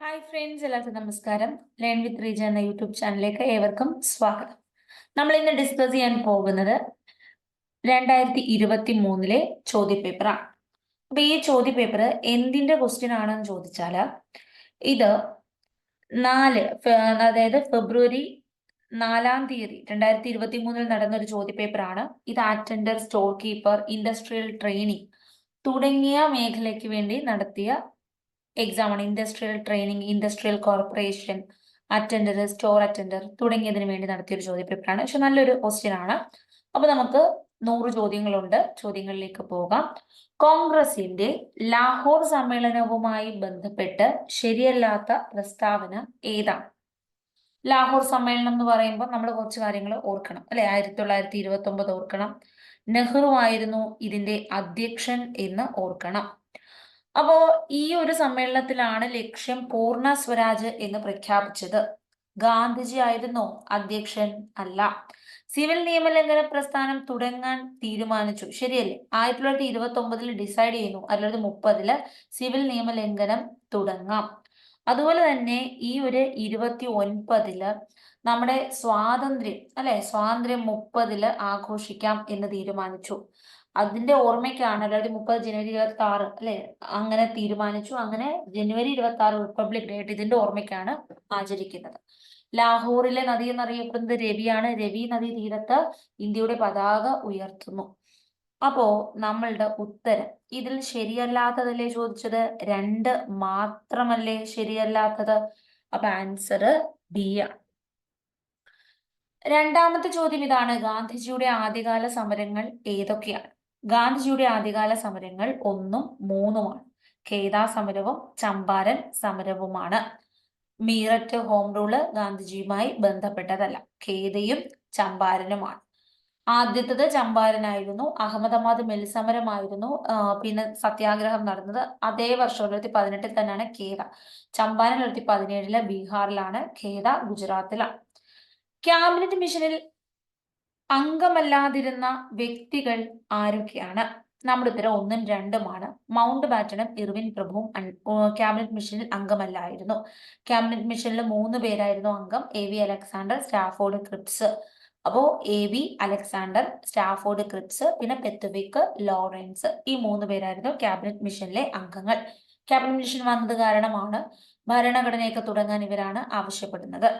Hi friends എല്ലാവർക്കും നമസ്കാരം. Learn with Reeja എന്ന യൂട്യൂബ് ചാനലിലേക്ക് ഏവർക്കും സ്വാഗതം. നമ്മൾ ഇന്ന് ഡിസ്കസ് ചെയ്യാൻ പോകുന്നത് രണ്ടായിരത്തി ഇരുപത്തി മൂന്നിലെ ചോദ്യപേപ്പറാണ്. അപ്പൊ ഈ ചോദ്യപേപ്പർ എന്തിന്റെ ക്വസ്റ്റ്യൻ ആണെന്ന് ചോദിച്ചാൽ ഇത് നാല് അതായത് ഫെബ്രുവരി നാലാം തീയതി രണ്ടായിരത്തി ഇരുപത്തി മൂന്നിൽ നടന്ന ഒരു ചോദ്യപേപ്പറാണ്. ഇത് attender store keeper industrial training തുടങ്ങിയ മേഖലയ്ക്ക് വേണ്ടി നടത്തിയ എക്സാം ആണ്. Industrial training industrial corporation attender store attender തുടങ്ങിയതിനു വേണ്ടി നടത്തിയ ഒരു ചോദ്യപേപ്പറാണ് പക്ഷെ നല്ലൊരു ക്വസ്റ്റ്യൻ ആണ്. അപ്പൊ നമുക്ക് നൂറ് ചോദ്യങ്ങളുണ്ട്. ചോദ്യങ്ങളിലേക്ക് പോകാം. കോൺഗ്രസിന്റെ ലാഹോർ സമ്മേളനവുമായി ബന്ധപ്പെട്ട് ശരിയല്ലാത്ത പ്രസ്താവന ഏതാണ്? ലാഹോർ സമ്മേളനം എന്ന് പറയുമ്പോൾ നമ്മൾ കുറച്ച് കാര്യങ്ങൾ ഓർക്കണം. അല്ലെ? ആയിരത്തി തൊള്ളായിരത്തി ഇരുപത്തി ഒമ്പത് ഓർക്കണം. നെഹ്റു ആയിരുന്നു ഇതിന്റെ അധ്യക്ഷൻ എന്ന് ഓർക്കണം. അപ്പോ ഈ ഒരു സമ്മേളനത്തിലാണ് ലക്ഷ്യം പൂർണ സ്വരാജ് എന്ന് പ്രഖ്യാപിച്ചത്. ഗാന്ധിജി ആയിരുന്നു? അധ്യക്ഷൻ അല്ല. സിവിൽ നിയമലംഘന പ്രസ്ഥാനം തുടങ്ങാൻ തീരുമാനിച്ചു. ശരിയല്ലേ? ആയിരത്തി തൊള്ളായിരത്തി ഇരുപത്തി ഒമ്പതിൽ ഡിസൈഡ് ചെയ്യുന്നു. ആയിരത്തി തൊള്ളായിരത്തി മുപ്പതിൽ സിവിൽ നിയമലംഘനം തുടങ്ങാം. അതുപോലെ തന്നെ ഈ ഒരു ഇരുപത്തി ഒൻപതിൽ നമ്മുടെ സ്വാതന്ത്ര്യം അല്ലെ? സ്വാതന്ത്ര്യം മുപ്പതിൽ ആഘോഷിക്കാം എന്ന് തീരുമാനിച്ചു. അതിന്റെ ഓർമ്മയ്ക്കാണ് രണ്ടായിരത്തി മുപ്പത് ജനുവരി ഇരുപത്തി ആറ് അല്ലെ? അങ്ങനെ തീരുമാനിച്ചു. അങ്ങനെ ജനുവരി ഇരുപത്തി ആറ് റിപ്പബ്ലിക് ഡേ ആയിട്ട് ഇതിന്റെ ഓർമ്മയ്ക്കാണ് ആചരിക്കുന്നത്. ലാഹോറിലെ നദി എന്നറിയപ്പെടുന്നത് രവിയാണ്. രവി നദി തീരത്ത് ഇന്ത്യയുടെ പതാക ഉയർത്തുന്നു. അപ്പോ നമ്മളുടെ ഉത്തരം. ഇതിൽ ശരിയല്ലാത്തതല്ലേ ചോദിച്ചത്? രണ്ട് മാത്രമല്ലേ ശരിയല്ലാത്തത്? അപ്പൊ ആൻസർ ബി ആണ് രണ്ടാമത്തെ ചോദ്യം ഇതാണ്. ഗാന്ധിജിയുടെ ആദ്യകാല സമരങ്ങൾ ഏതൊക്കെയാണ്? ഗാന്ധിജിയുടെ ആദ്യകാല സമരങ്ങൾ ഒന്നും മൂന്നുമാണ്. ഖേദ സമരവും ചമ്പാരൻ സമരവുമാണ്. മീററ്റ് ഹോം റൂൾ ഗാന്ധിജിയുമായി ബന്ധപ്പെട്ടതല്ല. ഖേദയും ചമ്പാരനുമാണ്. ആദ്യത്തത് ചമ്പാരനായിരുന്നു. അഹമ്മദാബാദ് മിൽ സമരമായിരുന്നു. പിന്നെ സത്യാഗ്രഹം നടന്നത് അതേ വർഷം രണ്ടായിരത്തി പതിനെട്ടിൽ തന്നെയാണ് ഖേദ. ചമ്പാരൻ രണ്ടായിരത്തി പതിനേഴിൽ ബീഹാറിലാണ്. ഖേദ ഗുജറാത്തിലാണ്. ക്യാബിനറ്റ് മിഷനിൽ അംഗമല്ലാതിരുന്ന വ്യക്തികൾ ആരൊക്കെയാണ്? നമ്മുടെ ഉത്തരം ഒന്നും രണ്ടുമാണ് മൗണ്ട് ബാറ്റണും ഇർവിൻ പ്രഭുവും ക്യാബിനറ്റ് മിഷനിൽ അംഗമല്ലായിരുന്നു. ക്യാബിനറ്റ് മിഷനിൽ മൂന്ന് പേരായിരുന്നു അംഗം. A V Alexander Stafford Cripps. അപ്പോ A V Alexander Stafford Cripps പിന്നെ പെത്തുവിക്ക് ലോറൻസ് ഈ മൂന്ന് പേരായിരുന്നു ക്യാബിനറ്റ് മിഷനിലെ അംഗങ്ങൾ. ക്യാബിനറ്റ് മിഷൻ വന്നത് കാരണമാണ് ഭരണഘടനയൊക്കെ തുടങ്ങാൻ ഇവരാണ് ആവശ്യപ്പെടുന്നത്.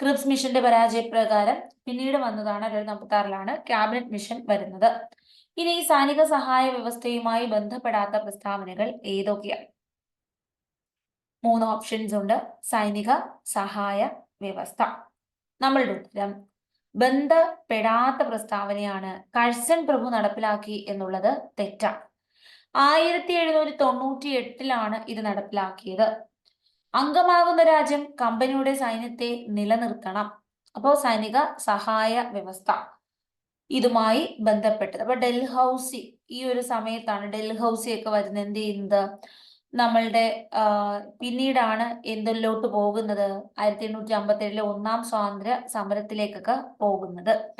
ക്രിപ്സ് മിഷന്റെ പരാജയപ്രകാരം പിന്നീട് വന്നതാണ് ആറിലാണ് ക്യാബിനറ്റ് മിഷൻ വരുന്നത്. ഇനി ഈ സൈനിക സഹായ വ്യവസ്ഥയുമായി ബന്ധപ്പെടാത്ത പ്രസ്താവനകൾ ഏതൊക്കെയാണ് മൂന്ന് ഓപ്ഷൻസ് ഉണ്ട്. സൈനിക സഹായ വ്യവസ്ഥ. നമ്മളുടെ ഉത്തരം ബന്ധപ്പെടാത്ത പ്രസ്താവനയാണ് കഴ്സൺ പ്രഭു നടപ്പിലാക്കി എന്നുള്ളത് തെറ്റാണ് ആയിരത്തി എഴുന്നൂറ്റി തൊണ്ണൂറ്റി എട്ടിലാണ് ഇത് നടപ്പിലാക്കിയത്. അംഗമാകുന്ന രാജ്യം കമ്പനിയുടെ സൈന്യത്തെ നിലനിർത്തണം. അപ്പോൾ സൈനിക സഹായ വ്യവസ്ഥ ഇതുമായി ബന്ധപ്പെട്ടത്. അപ്പൊ ഡൽഹൌസി ഈ ഒരു സമയത്താണ് ഡൽഹൌസി ഒക്കെ വരുന്നത് എന്ത് ചെയ്യുന്നത്? നമ്മളുടെ പിന്നീടാണ് എന്തിലോട്ട് പോകുന്നത്? ആയിരത്തി എണ്ണൂറ്റി അമ്പത്തി ഏഴിലെ ഒന്നാം സ്വാതന്ത്ര്യ സമരത്തിലേക്കൊക്കെ പോകുന്നത്.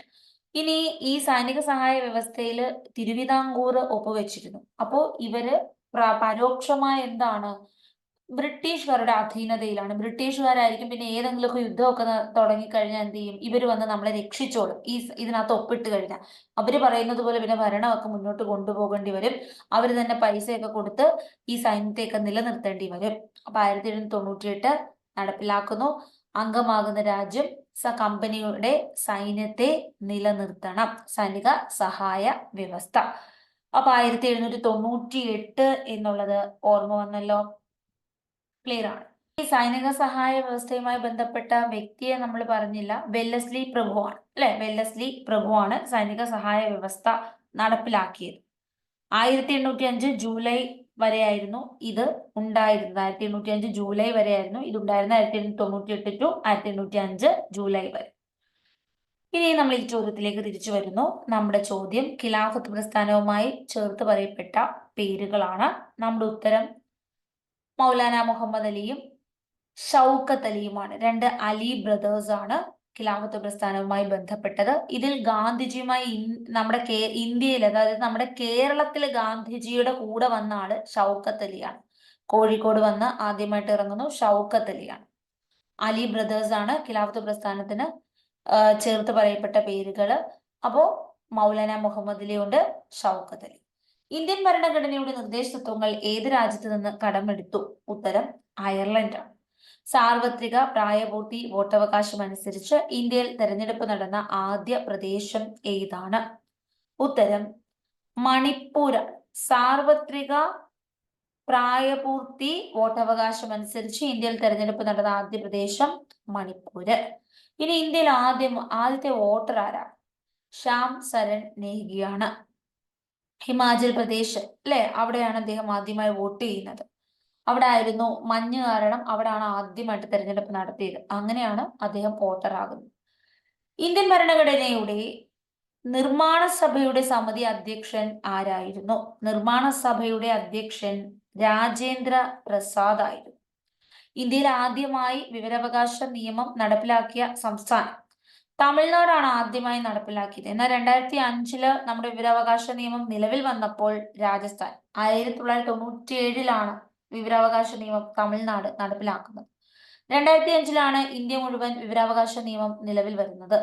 ഇനി ഈ സൈനിക സഹായ വ്യവസ്ഥയിൽ തിരുവിതാംകൂർ ഒപ്പുവെച്ചിരുന്നു. അപ്പോ ഇവർ പ്ര- പരോക്ഷമായ എന്താണ്? ബ്രിട്ടീഷുകാരുടെ അധീനതയിലാണ്. ബ്രിട്ടീഷുകാരായിരിക്കും പിന്നെ ഏതെങ്കിലുമൊക്കെ യുദ്ധമൊക്കെ തുടങ്ങിക്കഴിഞ്ഞാൽ എന്ത് ചെയ്യും? ഇവർ വന്ന് നമ്മളെ രക്ഷിച്ചോളും. ഈ ഇതിനകത്ത് ഒപ്പിട്ട് കഴിഞ്ഞാൽ. അവർ പറയുന്നത് പോലെ പിന്നെ ഭരണമൊക്കെ മുന്നോട്ട് കൊണ്ടുപോകേണ്ടി വരും. അവർ തന്നെ പൈസയൊക്കെ കൊടുത്ത് ഈ സൈന്യത്തെയൊക്കെ നിലനിർത്തേണ്ടി വരും. അപ്പൊ ആയിരത്തി എഴുന്നൂറ്റി തൊണ്ണൂറ്റിയെട്ട് നടപ്പിലാക്കുന്നു. അംഗമാകുന്ന രാജ്യം സ കമ്പനിയുടെ സൈന്യത്തെ നിലനിർത്തണം. സൈനിക സഹായ വ്യവസ്ഥ. അപ്പൊ ആയിരത്തി എഴുന്നൂറ്റി തൊണ്ണൂറ്റി എട്ട് എന്നുള്ളത് ഓർമ്മ വന്നല്ലോ? ക്ലിയർ ആണ്. ഈ സൈനിക സഹായ വ്യവസ്ഥയുമായി ബന്ധപ്പെട്ട വ്യക്തിയെ നമ്മൾ പറഞ്ഞില്ല. വെല്ലസ്ലി പ്രഭുവാണ്. അല്ലെ? വെല്ലസ്ലി പ്രഭുവാണ് സൈനിക സഹായ വ്യവസ്ഥ നടപ്പിലാക്കിയത്. ആയിരത്തി എണ്ണൂറ്റി അഞ്ച് ജൂലൈ വരെയായിരുന്നു ഇത് ഉണ്ടായിരുന്നത്. ആയിരത്തി എണ്ണൂറ്റി അഞ്ച് ജൂലൈ വരെയായിരുന്നു ഇത് ഉണ്ടായിരുന്നത്. ആയിരത്തി എണ്ണൂറ്റി തൊണ്ണൂറ്റി എട്ട് ടു ആയിരത്തി എണ്ണൂറ്റി അഞ്ച് ജൂലൈ വരെ. ഇനി നമ്മൾ ഈ ചോദ്യത്തിലേക്ക് തിരിച്ചു വരുന്നു. നമ്മുടെ ചോദ്യം ഖിലാഫത്ത് പ്രസ്ഥാനവുമായി ചേർത്ത് പറയപ്പെട്ട പേരുകളാണ്. നമ്മുടെ ഉത്തരം മൗലാന മുഹമ്മദ് അലിയും ഷൗക്കത്ത് അലിയുമാണ്. രണ്ട് അലി ബ്രദേഴ്സ് ആണ് ഖിലാഫത്ത് പ്രസ്ഥാനവുമായി ബന്ധപ്പെട്ടത്. ഇതിൽ ഗാന്ധിജിയുമായി നമ്മുടെ കേ ഇന്ത്യയിൽ അതായത് നമ്മുടെ കേരളത്തിൽ ഗാന്ധിജിയുടെ കൂടെ വന്ന ആൾ ഷൗക്കത്ത് അലിയാണ്. കോഴിക്കോട് വന്ന് ആദ്യമായിട്ട് ഇറങ്ങുന്നു ഷൗക്കത്ത് അലിയാണ്. അലി ബ്രദേഴ്സ് ആണ് ഖിലാഫത്ത് പ്രസ്ഥാനത്തിന് ചേർത്ത് പറയപ്പെട്ട പേരുകൾ. അപ്പോ മൗലാന മുഹമ്മദ് അലി ഉണ്ട് ഷൗക്കത്ത് അലി. ഇന്ത്യൻ ഭരണഘടനയുടെ നിർദ്ദേശതത്വങ്ങൾ ഏത് രാജ്യത്ത് നിന്ന് കടമെടുത്തു? ഉത്തരം അയർലൻഡ് സാർവത്രിക പ്രായപൂർത്തി വോട്ടവകാശം അനുസരിച്ച് ഇന്ത്യയിൽ തെരഞ്ഞെടുപ്പ് നടന്ന ആദ്യ പ്രദേശം ഏതാണ്? ഉത്തരം മണിപ്പൂർ സാർവത്രിക പ്രായപൂർത്തി വോട്ടവകാശം അനുസരിച്ച് ഇന്ത്യയിൽ തെരഞ്ഞെടുപ്പ് നടന്ന ആദ്യ പ്രദേശം മണിപ്പൂര്. ഇനി ഇന്ത്യയിൽ ആദ്യം ആദ്യത്തെ വോട്ടർ ആരാ ശ്യാം സരൺ നേഹിയാണ് ഹിമാചൽ പ്രദേശ് അല്ലെ അവിടെയാണ് അദ്ദേഹം ആദ്യമായി വോട്ട് ചെയ്യുന്നത്. അവിടെ ആയിരുന്നു മഞ്ഞ് കാരണം അവിടെയാണ് ആദ്യമായിട്ട് തെരഞ്ഞെടുപ്പ് നടത്തിയത്. അങ്ങനെയാണ് അദ്ദേഹം വോട്ടർ ആകുന്നത്. ഇന്ത്യൻ ഭരണഘടനയുടെ നിർമ്മാണ സഭയുടെ സമിതി അധ്യക്ഷൻ ആരായിരുന്നു? നിർമ്മാണ സഭയുടെ അധ്യക്ഷൻ രാജേന്ദ്ര പ്രസാദ് ആയിരുന്നു ഇന്ത്യയിൽ ആദ്യമായി വിവരാവകാശ നിയമം നടപ്പിലാക്കിയ സംസ്ഥാനം തമിഴ്നാടാണ് ആദ്യമായി നടപ്പിലാക്കിയത്. എന്നാൽ രണ്ടായിരത്തി അഞ്ചിൽ നമ്മുടെ വിവരാവകാശ നിയമം നിലവിൽ വന്നപ്പോൾ രാജസ്ഥാൻ ആയിരത്തി തൊള്ളായിരത്തി തൊണ്ണൂറ്റി ഏഴിലാണ് വിവരാവകാശ നിയമം തമിഴ്നാട് നടപ്പിലാക്കുന്നത്. രണ്ടായിരത്തി അഞ്ചിലാണ് ഇന്ത്യ മുഴുവൻ വിവരാവകാശ നിയമം നിലവിൽ വരുന്നത്.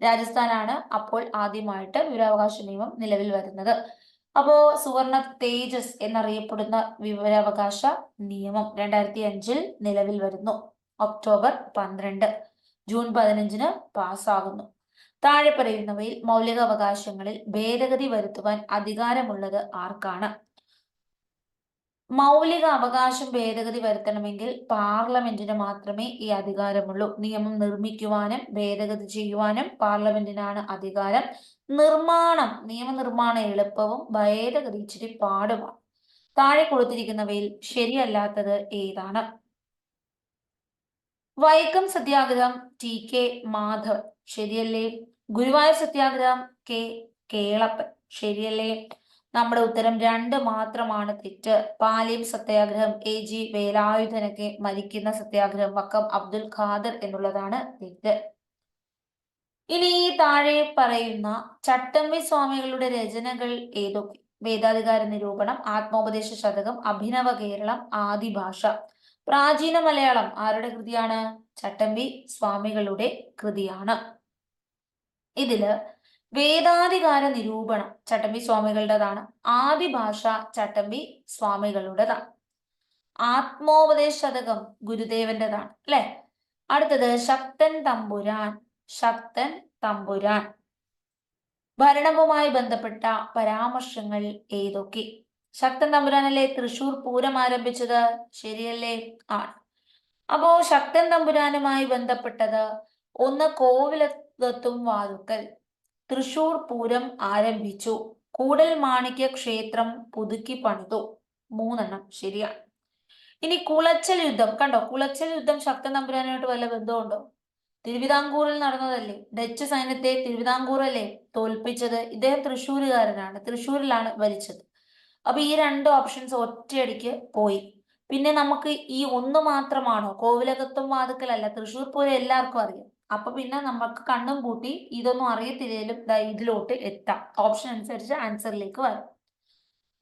രാജസ്ഥാനാണ് അപ്പോൾ ആദ്യമായിട്ട് വിവരാവകാശ നിയമം നിലവിൽ വരുന്നത്. അപ്പോ സുവർണ തേജസ് എന്നറിയപ്പെടുന്ന വിവരാവകാശ നിയമം രണ്ടായിരത്തി അഞ്ചിൽ നിലവിൽ വരുന്നു. ഒക്ടോബർ പന്ത്രണ്ട്. ജൂൺ പതിനഞ്ചിന് പാസ്സാകുന്നു താഴെ പറയുന്നവയിൽ മൗലിക അവകാശങ്ങളിൽ ഭേദഗതി വരുത്തുവാൻ അധികാരമുള്ളത് ആർക്കാണ്? മൗലിക അവകാശം ഭേദഗതി വരുത്തണമെങ്കിൽ പാർലമെന്റിന് മാത്രമേ ഈ അധികാരമുള്ളൂ. നിയമം നിർമ്മിക്കുവാനും ഭേദഗതി ചെയ്യുവാനും പാർലമെന്റിനാണ് അധികാരം. നിർമ്മാണം നിയമനിർമ്മാണം എളുപ്പവും ഭേദഗതി ഇച്ചിരി പാടുമാണ്. താഴെ കൊടുത്തിരിക്കുന്നവയിൽ ശരിയല്ലാത്തത് ഏതാണ്? വൈക്കം സത്യാഗ്രഹം ടി കെ മാധവൻ ശരിയല്ലേ? ഗുരുവായൂർ സത്യാഗ്രഹം കെ കേളപ്പൻ. ശരിയല്ലേ? നമ്മുടെ ഉത്തരം രണ്ട് മാത്രമാണ് തെറ്റ്. പാലിയം സത്യാഗ്രഹം എ ജി വേലായുധനൊക്കെ മരിക്കുന്ന സത്യാഗ്രഹം വക്കം അബ്ദുൽ ഖാദർ എന്നുള്ളതാണ് തെറ്റ്. ഇനി ഈ താഴെ പറയുന്ന ചട്ടമ്പി സ്വാമികളുടെ രചനകൾ ഏതൊക്കെ? വേദാധികാര നിരൂപണം ആത്മോപദേശ ശതകം അഭിനവ കേരളം ആദിഭാഷ. പ്രാചീന മലയാളം ആരുടെ കൃതിയാണ്? ചട്ടമ്പി സ്വാമികളുടെ കൃതിയാണ്. ഇതിൽ വേദാധികാര നിരൂപണം ചട്ടമ്പി സ്വാമികളുടേതാണ്. ആദി ഭാഷ ചട്ടമ്പി സ്വാമികളുടേതാണ്. ആത്മോപദേശ ശതകം ഗുരുദേവന്റേതാണ് അല്ലെ? അടുത്തത് ശക്തൻ തമ്പുരാൻ ശക്തൻ തമ്പുരാൻ. ഭരണവുമായി ബന്ധപ്പെട്ട പരാമർശങ്ങൾ ഏതൊക്കെ? ശക്തൻ തമ്പുരാനല്ലേ തൃശൂർ പൂരം ആരംഭിച്ചത്? ശരിയല്ലേ? ആണ്. അപ്പോ ശക്തൻ തമ്പുരാനുമായി ബന്ധപ്പെട്ടത് ഒന്ന് കോവിലത്തും വാതുക്കൽ. തൃശൂർ പൂരം ആരംഭിച്ചു. കൂടൽ മാണിക്യ ക്ഷേത്രം പുതുക്കി പണിതു. മൂന്നെണ്ണം. ശരിയാണ്. ഇനി കുളച്ചൽ യുദ്ധം. കണ്ടോ? കുളച്ചൽ യുദ്ധം ശക്തൻ തമ്പുരാനുമായിട്ട് വല്ല ബന്ധമുണ്ടോ? തിരുവിതാംകൂറിൽ നടന്നതല്ലേ? ഡച്ച് സൈന്യത്തെ തിരുവിതാംകൂറല്ലേ തോൽപ്പിച്ചത്? ഇദ്ദേഹം തൃശ്ശൂരുകാരനാണ് തൃശ്ശൂരിലാണ് ഭരിച്ചത്. അപ്പൊ ഈ രണ്ട് ഓപ്ഷൻസ് ഒറ്റയടിക്ക് പോയി. പിന്നെ നമുക്ക് ഈ ഒന്ന് മാത്രമാണോ? കോവിലകത്തും വാതുക്കലല്ല തൃശ്ശൂർ പൂരം എല്ലാവർക്കും അറിയാം. അപ്പൊ പിന്നെ നമുക്ക് കണ്ണും കൂട്ടി ഇതൊന്നും അറിയത്തില്ലേലും ദാ ഇതിലോട്ട് എത്താം. ഓപ്ഷൻ അനുസരിച്ച് ആൻസറിലേക്ക് വരാം.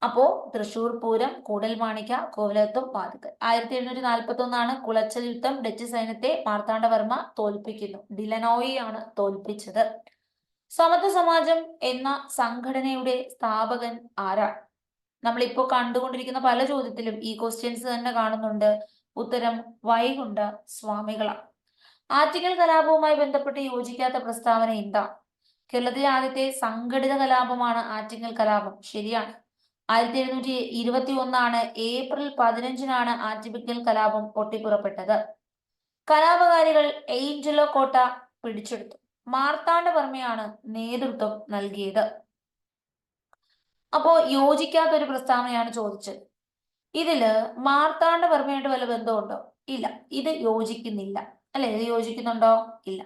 അപ്പോ തൃശൂർ പൂരം കൂടൽ മാണിക്ക കോവിലകത്തും വാതുക്കൽ. ആയിരത്തി എഴുന്നൂറ്റി നാൽപ്പത്തി ഒന്നാണ് കുളച്ചൽ യുദ്ധം. ഡച്ച് സൈന്യത്തെ മാർത്താണ്ഡവർമ്മ തോൽപ്പിക്കുന്നു. ഡിലനോയി ആണ് തോൽപ്പിച്ചത്. സമത്വ സമാജം എന്ന സംഘടനയുടെ സ്ഥാപകൻ ആരാണ്? നമ്മളിപ്പോ കണ്ടുകൊണ്ടിരിക്കുന്ന പല ചോദ്യത്തിലും ഈ ക്വസ്റ്റ്യൻസ് തന്നെ കാണുന്നുണ്ട്. ഉത്തരം വൈകുണ്ട സ്വാമികളാണ്. ആറ്റിങ്ങൽ കലാപവുമായി ബന്ധപ്പെട്ട് യോജിക്കാത്ത പ്രസ്താവന എന്താ? കേരളത്തിലെ ആദ്യത്തെ സംഘടിത കലാപമാണ് ആറ്റിങ്ങൽ കലാപം. ശരിയാണ്. ആയിരത്തി എഴുന്നൂറ്റി ഇരുപത്തി ഒന്നാണ് ഏപ്രിൽ പതിനഞ്ചിനാണ് ആറ്റിങ്ങൽ കലാപം പൊട്ടിപ്പുറപ്പെട്ടത്. കലാപകാരികൾ എയ്ഞ്ചലോ കോട്ട പിടിച്ചെടുത്തു. മാർത്താണ്ഡവർമ്മയാണ് നേതൃത്വം നൽകിയത്. അപ്പോ യോജിക്കാത്ത ഒരു പ്രസ്താവനയാണ് ചോദിച്ചത്. ഇതിൽ മാർത്താണ്ഡവർമ്മയായിട്ട് വല്ല ബന്ധമുണ്ടോ? ഇല്ല. ഇത് യോജിക്കുന്നില്ല. അല്ലെ? ഇത് യോജിക്കുന്നുണ്ടോ? ഇല്ല.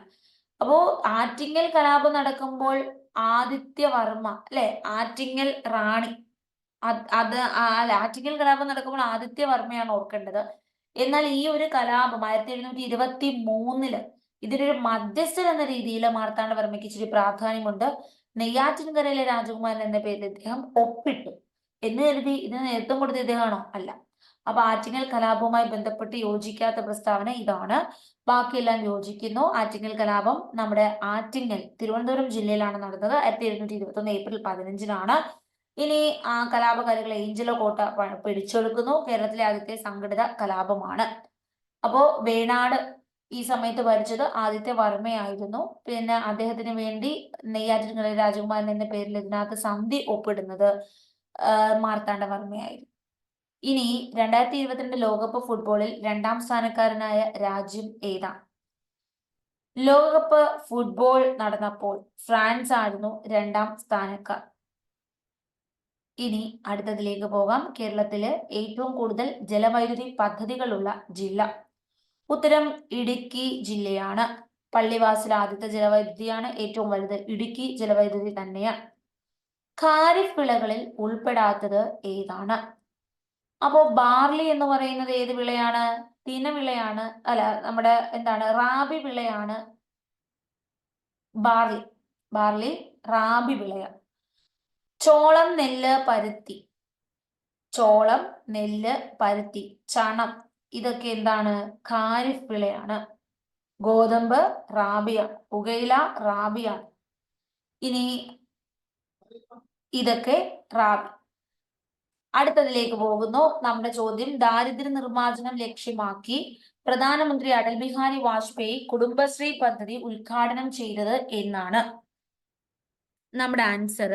അപ്പോ ആറ്റിങ്ങൽ കലാപം നടക്കുമ്പോൾ ആദിത്യവർമ്മ അല്ലെ? ആറ്റിങ്ങൽ റാണി. അത് അല്ല ആറ്റിങ്ങൽ കലാപം നടക്കുമ്പോൾ ആദിത്യവർമ്മയാണ് ഓർക്കേണ്ടത്. എന്നാൽ ഈ ഒരു കലാപം ആയിരത്തി എഴുന്നൂറ്റി ഇരുപത്തി മൂന്നിൽ ഇതിനൊരു മധ്യസ്ഥൻ എന്ന രീതിയിൽ മാർത്താണ്ഡവർമ്മയ്ക്ക് ഇച്ചിരി പ്രാധാന്യമുണ്ട്. നെയ്യാറ്റിൻകരയിലെ രാജകുമാരൻ എന്ന പേരിൽ ഇദ്ദേഹം ഒപ്പിട്ടു. എന്ന് കരുതി ഇതിന് നേതൃത്വം കൊടുത്ത ഇദ്ദേഹമാണോ? അല്ല. അപ്പൊ ആറ്റിങ്ങൽ കലാപവുമായി ബന്ധപ്പെട്ട് യോജിക്കാത്ത പ്രസ്താവന ഇതാണ്. ബാക്കിയെല്ലാം യോജിക്കുന്നു. ആറ്റിങ്ങൽ കലാപം നമ്മുടെ ആറ്റിങ്ങൽ തിരുവനന്തപുരം ജില്ലയിലാണ് നടന്നത്. ആയിരത്തി എഴുന്നൂറ്റി ഇരുപത്തി ഒന്ന് ഏപ്രിൽ പതിനഞ്ചിനാണ്. ഇനി ആ കലാപകാരികൾ ഏഞ്ചലോ കോട്ട പിടിച്ചെടുക്കുന്നു. കേരളത്തിലെ ആദ്യത്തെ സംഘടിത കലാപമാണ്. അപ്പോ വേണാട് ഈ സമയത്ത് ഭരിച്ചത് ആദിത്യ വർമ്മയായിരുന്നു. പിന്നെ അദ്ദേഹത്തിന് വേണ്ടി നെയ്യാറ്റിൻകര രാജകുമാരൻ എന്ന പേരിൽ ഇതിനകത്ത് സന്ധി ഒപ്പിടുന്നത് മാർത്താണ്ഡവർമ്മയായിരുന്നു മാർത്താണ്ഡ വർമ്മയായിരുന്നു. ഇനി രണ്ടായിരത്തി ഇരുപത്തിരണ്ട് ലോകകപ്പ് ഫുട്ബോളിൽ രണ്ടാം സ്ഥാനക്കാരനായ രാജ്യം ഏതാണ് ലോകകപ്പ് ഫുട്ബോൾ നടന്നപ്പോൾ ഫ്രാൻസ് ആയിരുന്നു രണ്ടാം സ്ഥാനക്കാർ. ഇനി അടുത്തതിലേക്ക് പോകാം. കേരളത്തിലെ ഏറ്റവും കൂടുതൽ ജലവൈദ്യുതി പദ്ധതികളുള്ള ജില്ല ഉത്തരം ഇടുക്കി ജില്ലയാണ്. പള്ളിവാസൽ ആദ്യത്തെ ജലവൈദ്യുതിയാണ് ഏറ്റവും വലുത്. ഇടുക്കി ജലവൈദ്യുതി തന്നെയാണ്. ഖാരിഫ് വിളകളിൽ ഉൾപ്പെടാത്തത് ഏതാണ്? അപ്പോ ബാർലി എന്ന് പറയുന്നത് ഏത് വിളയാണ്? തിനവിളയാണ്. അല്ല നമ്മുടെ എന്താണ്? റാബി വിളയാണ്. ബാർലി. ബാർലി റാബി വിളയാണ്. ചോളം നെല്ല് പരുത്തി. ചോളം നെല്ല് പരുത്തി. ചണം. ഇതൊക്കെ എന്താണ്? ഖാരിഫ് വിളയാണ് ഗോതമ്പ് റാബിയ പുകയില റാബിയ. ഇനി ഇതൊക്കെ റാബി. അടുത്തതിലേക്ക് പോകുന്നു. നമ്മുടെ ചോദ്യം ദാരിദ്ര്യ നിർമ്മാർജനം ലക്ഷ്യമാക്കി പ്രധാനമന്ത്രി അടൽ ബിഹാരി വാജ്പേയി കുടുംബശ്രീ പദ്ധതി ഉദ്ഘാടനം ചെയ്തത് എന്നാണ്. നമ്മുടെ ആൻസർ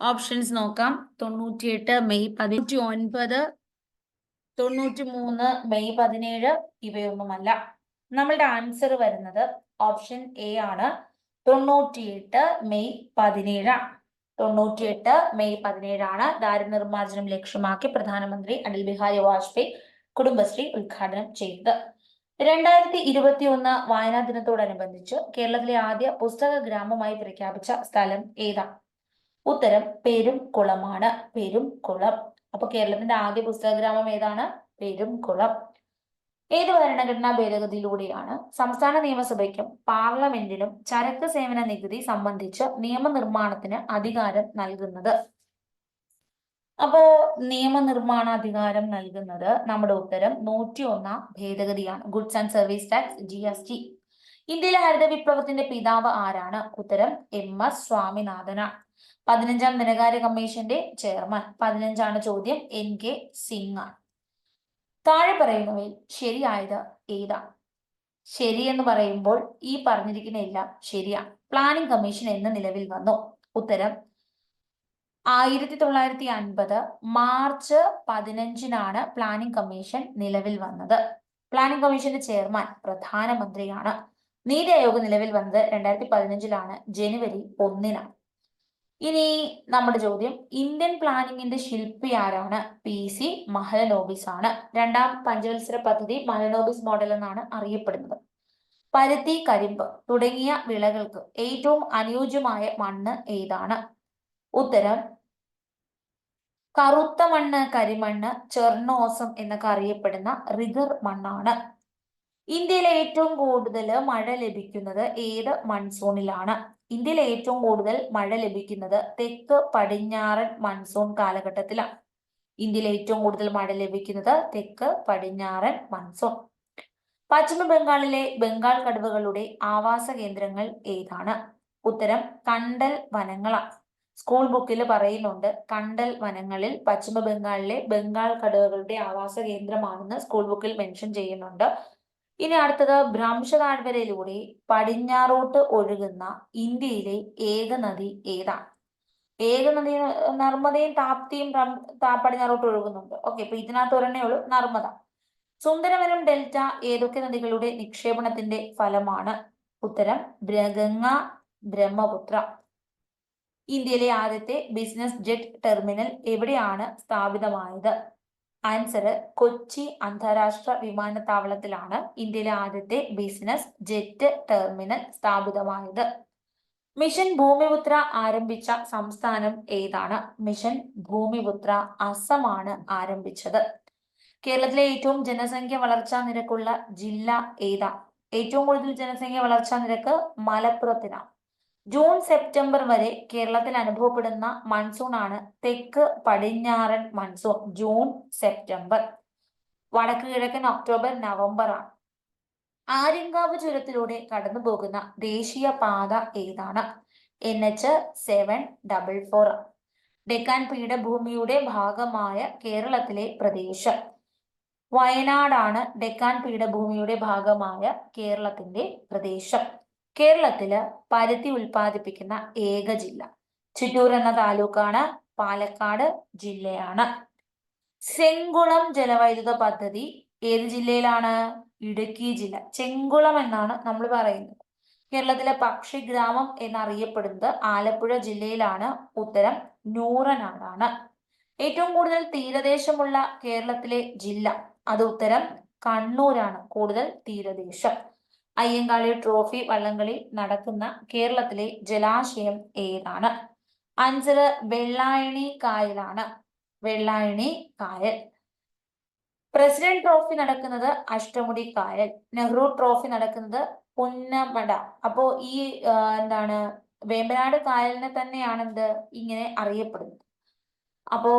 ഓപ്ഷൻസ് നോക്കാം. തൊണ്ണൂറ്റിയെട്ട് മെയ് പതിനൂറ്റി ഒൻപത് തൊണ്ണൂറ്റി മൂന്ന് മെയ് പതിനേഴ് ഇവയൊന്നുമല്ല. നമ്മളുടെ ആൻസർ വരുന്നത് ഓപ്ഷൻ എ ആണ്. തൊണ്ണൂറ്റിയെട്ട് മെയ് പതിനേഴാണ് തൊണ്ണൂറ്റിയെട്ട് മെയ് പതിനേഴാണ് ദാരിദ്ര്യനിർമ്മാർജനം ലക്ഷ്യമാക്കി പ്രധാനമന്ത്രി അടൽ ബിഹാരി വാജ്പേയി കുടുംബശ്രീ ഉദ്ഘാടനം ചെയ്തത്. രണ്ടായിരത്തി ഇരുപത്തി ഒന്ന് വായനാ ദിനത്തോടനുബന്ധിച്ച് കേരളത്തിലെ ആദ്യ പുസ്തക ഗ്രാമമായി പ്രഖ്യാപിച്ച സ്ഥലം ഏതാണ് ഉത്തരം പെരുംകുളമാണ് പെരുംകുളം അപ്പൊ കേരളത്തിന്റെ ആദ്യ പുസ്തകഗ്രാമം ഏതാണ്? പെരുംകുളം. ഏത് ഭരണഘടനാ ഭേദഗതിയിലൂടെയാണ് സംസ്ഥാന നിയമസഭയ്ക്കും പാർലമെന്റിനും ചരക്ക് സേവന നികുതി സംബന്ധിച്ച് നിയമനിർമ്മാണത്തിന് അധികാരം നൽകുന്നത്? അപ്പോ നിയമനിർമ്മാണ അധികാരം നൽകുന്നത് നമ്മുടെ ഉത്തരം നൂറ്റി ഒന്നാം ഭേദഗതിയാണ്. Goods and service tax G S T ഇന്ത്യയിലെ ഹരിത വിപ്ലവത്തിന്റെ പിതാവ് ആരാണ്? ഉത്തരം എം എസ് സ്വാമിനാഥനാണ്. പതിനഞ്ചാം ധനകാര്യ കമ്മീഷന്റെ ചെയർമാൻ. പതിനഞ്ചാണ് ചോദ്യം. എൻ. കെ. സിംഗ്. ആണ് താഴെ പറയുന്നവയിൽ ശരിയായത് ഏതാ? ശരി എന്ന് പറയുമ്പോൾ ഈ പറഞ്ഞിരിക്കുന്ന എല്ലാം ശരിയാണ് പ്ലാനിംഗ് കമ്മീഷൻ എന്ന് നിലവിൽ വന്നു. ഉത്തരം ആയിരത്തി തൊള്ളായിരത്തി അൻപത് മാർച്ച് പതിനഞ്ചിനാണ് പ്ലാനിംഗ് കമ്മീഷൻ നിലവിൽ വന്നത്. പ്ലാനിംഗ് കമ്മീഷന്റെ ചെയർമാൻ പ്രധാനമന്ത്രിയാണ്. നീതി ആയോഗ് നിലവിൽ വന്നത് രണ്ടായിരത്തി പതിനഞ്ചിലാണ് ജനുവരി ഒന്നിനാണ്. ഇനി നമ്മുടെ ചോദ്യം. ഇന്ത്യൻ പ്ലാനിങ്ങിന്റെ ശില്പി ആരാണ്? പി. സി. മഹലനോബിസ് ആണ്. രണ്ടാം പഞ്ചവത്സര പദ്ധതി മഹലനോബിസ് മോഡൽ എന്നാണ് അറിയപ്പെടുന്നത്. പരുത്തി കരിമ്പ് തുടങ്ങിയ വിളകൾക്ക് ഏറ്റവും അനുയോജ്യമായ മണ്ണ് ഏതാണ്? ഉത്തരം കറുത്ത മണ്ണ് കരിമണ്ണ് ചെർണോസം എന്നൊക്കെ അറിയപ്പെടുന്ന റിഗർ മണ്ണാണ്. ഇന്ത്യയിലെ ഏറ്റവും കൂടുതൽ മഴ ലഭിക്കുന്നത് ഏത് മൺസൂണിലാണ്? ഇന്ത്യയിലെ ഏറ്റവും കൂടുതൽ മഴ ലഭിക്കുന്നത് തെക്ക് പടിഞ്ഞാറൻ മൺസൂൺ കാലഘട്ടത്തിലാണ്. ഇന്ത്യയിലെ ഏറ്റവും കൂടുതൽ മഴ ലഭിക്കുന്നത് തെക്ക് പടിഞ്ഞാറൻ മൺസൂൺ. പശ്ചിമ ബംഗാളിലെ ബംഗാൾ കടുവകളുടെ ആവാസ കേന്ദ്രങ്ങൾ ഏതാണ്? ഉത്തരം കണ്ടൽ വനങ്ങളാണ്. സ്കൂൾ ബുക്കിൽ പറയുന്നുണ്ട് കണ്ടൽ വനങ്ങളിൽ പശ്ചിമ ബംഗാളിലെ ബംഗാൾ കടുവകളുടെ ആവാസ കേന്ദ്രമാണെന്ന് സ്കൂൾ ബുക്കിൽ മെൻഷൻ ചെയ്യുന്നുണ്ട്. ഇനി അടുത്തത് ഭ്രംശ താഴ്വരയിലൂടെ പടിഞ്ഞാറോട്ട് ഒഴുകുന്ന ഇന്ത്യയിലെ ഏക നദി ഏതാണ് ഏക നദി നർമ്മദയും താപ്തിയും പടിഞ്ഞാറോട്ട് ഒഴുകുന്നുണ്ട്. ഓക്കെ അപ്പൊ ഇതിനകത്ത് ഒരെണ്ണേ ഉള്ളൂ നർമ്മദ. സുന്ദരവനം ഡെൽറ്റ ഏതൊക്കെ നദികളുടെ നിക്ഷേപണത്തിന്റെ ഫലമാണ്? ഉത്തരം ബ്രഗംഗ ബ്രഹ്മപുത്ര. ഇന്ത്യയിലെ ആദ്യത്തെ ബിസിനസ് ജെറ്റ് ടെർമിനൽ എവിടെയാണ് സ്ഥാപിതമായത്? ആൻസർ കൊച്ചി അന്താരാഷ്ട്ര വിമാനത്താവളത്തിലാണ് ഇന്ത്യയിലെ ആദ്യത്തെ ബിസിനസ് ജെറ്റ് ടെർമിനൽ സ്ഥാപിതമായത്. മിഷൻ ഭൂമിപുത്ര ആരംഭിച്ച സംസ്ഥാനം ഏതാണ്? മിഷൻ ഭൂമിപുത്ര അസമാണ് ആരംഭിച്ചത്. കേരളത്തിലെ ഏറ്റവും ജനസംഖ്യ വളർച്ചാ നിരക്കുള്ള ജില്ല ഏതാ? ഏറ്റവും കൂടുതൽ ജനസംഖ്യ വളർച്ചാ നിരക്ക് മലപ്പുറത്തിനാണ് ജൂൺ സെപ്റ്റംബർ വരെ കേരളത്തിൽ അനുഭവപ്പെടുന്ന മൺസൂൺ ആണ് തെക്ക് പടിഞ്ഞാറൻ മൺസൂൺ ജൂൺ സെപ്റ്റംബർ. വടക്ക് കിഴക്കൻ ഒക്ടോബർ നവംബർ ആണ്. ആര്യങ്കാവ് ചുരത്തിലൂടെ കടന്നു പോകുന്ന ദേശീയ പാത ഏതാണ്? N H seven double four Deccan പീഠഭൂമിയുടെ ഭാഗമായ കേരളത്തിലെ പ്രദേശം. വയനാടാണ് ഡെക്കാൻ പീഠഭൂമിയുടെ ഭാഗമായ കേരളത്തിന്റെ പ്രദേശം. കേരളത്തിൽ പരുത്തി ഉൽപ്പാദിപ്പിക്കുന്ന ഏക ജില്ല. ചിറ്റൂർ എന്ന താലൂക്കാണ് പാലക്കാട് ജില്ലയാണ്. ചെങ്കുളം ജലവൈദ്യുത പദ്ധതി ഏത് ജില്ലയിലാണ്? ഇടുക്കി ജില്ല. ചെങ്കുളം എന്നാണ് നമ്മൾ പറയുന്നത്. കേരളത്തിലെ പക്ഷിഗ്രാമം എന്നറിയപ്പെടുന്നത് ആലപ്പുഴ ജില്ലയിലാണ്. ഉത്തരം നൂറനാടാണ്. ഏറ്റവും കൂടുതൽ തീരദേശമുള്ള കേരളത്തിലെ ജില്ല. അത് ഉത്തരം കണ്ണൂരാണ്. കൂടുതൽ തീരദേശം. അയ്യങ്കാളി ട്രോഫി വള്ളംകളി നടക്കുന്ന കേരളത്തിലെ ജലാശയം ഏതാണ്? ആൻസർ വെള്ളായണി കായലാണ്. വെള്ളായണി കായൽ. പ്രസിഡന്റ് ട്രോഫി നടക്കുന്നത് അഷ്ടമുടി കായൽ. നെഹ്റു ട്രോഫി നടക്കുന്നത് പുന്നമട. അപ്പോ ഈ എന്താണ് വേമ്പനാട് കായലിനെ തന്നെയാണ് എന്ത് ഇങ്ങനെ അറിയപ്പെടുന്നത്? അപ്പോ